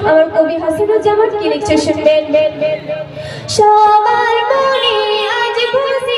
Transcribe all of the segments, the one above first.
আমার কবি হাসিনুজ্জামান কি লিখছে শুনবেন? সবার মনে আজ খুশি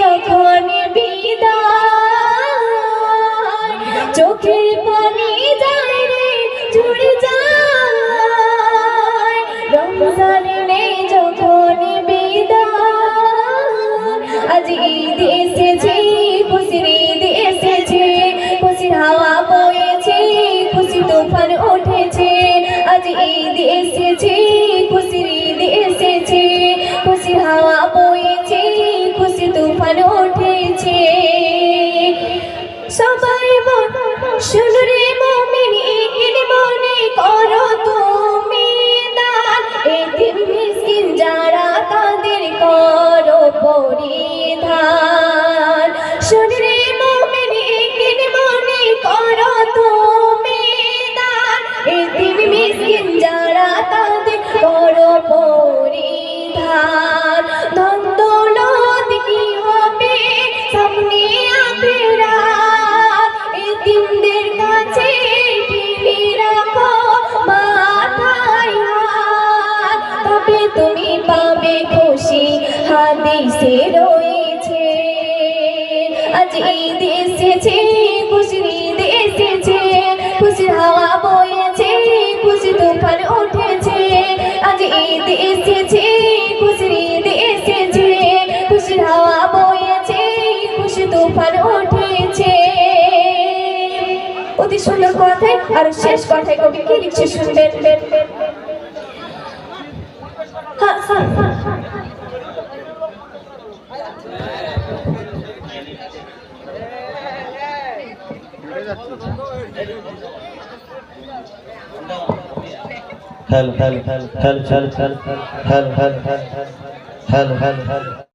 যখন বিদায়, চোখের পানি যায় রে ঝরে যায়। রমজানে নেই যখন বিদায়, আজ ঈদ এসেছে, খুশির ঈদ এসেছে, খুশির হাওয়া বয়েছে পরিধান শুনো রে মনে করো তুমি দান এতিম যারা তাদের করো পরিধান। কি হবে সামনে আখেরাত কাছে টিভি রাখো তবে তুমি পাবে খুশি হাদিসে রয়েছে আজ ঈদ এসেছে খুশির ঈদ এসেছে খুশির হাওয়া বয়েছে খুশি তুফান উঠেছে। আজ ঈদ এসেছে খুশির ঈদ এসেছে খুশির হাওয়া বয়েছে খুশি তুফান উঠেছে। অতি সুন্দর কথায় আর শেষ কথায় কবি কি লিখছে শুনবেন? হ্যাঁ, হ্যাঁ, Hell, hell, hell, hell, hell, hell, hell, hell, hell, hell, hell.